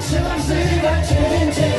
trzeba wzywać 998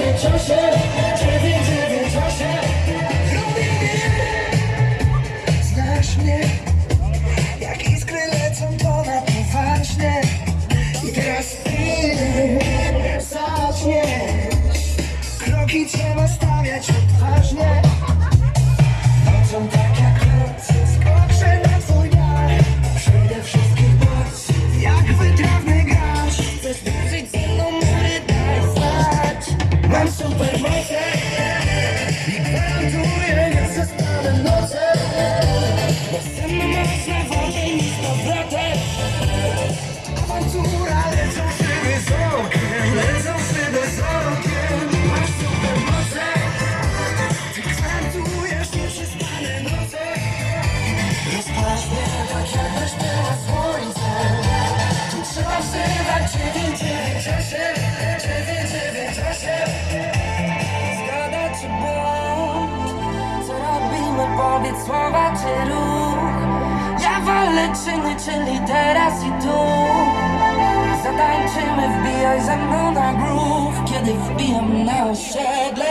szyby z okiem Lecą szyby z okiem Masz supermoce Ty gwarantujesz nieprzespane noce Rozpalasz mnie tak jakbyś była słońce Tu trzeba wzywać 998 998 Zgoda czy błąd Co robimy? Powiedz słowa czy ruch Ja wolę czyny, czyli teraz i tu Zatańczymy, wbijaj ze mną na groove. Kiedy wbijam na osiedle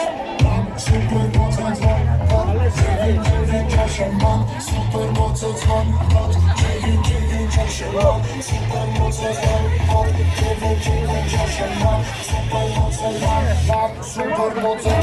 Mam supermoce dzwon pod 998 Mam supermoce dzwon pod 998 Mam supermoce dzwon pod 998 Mam supermoce dzwon Mam supermoce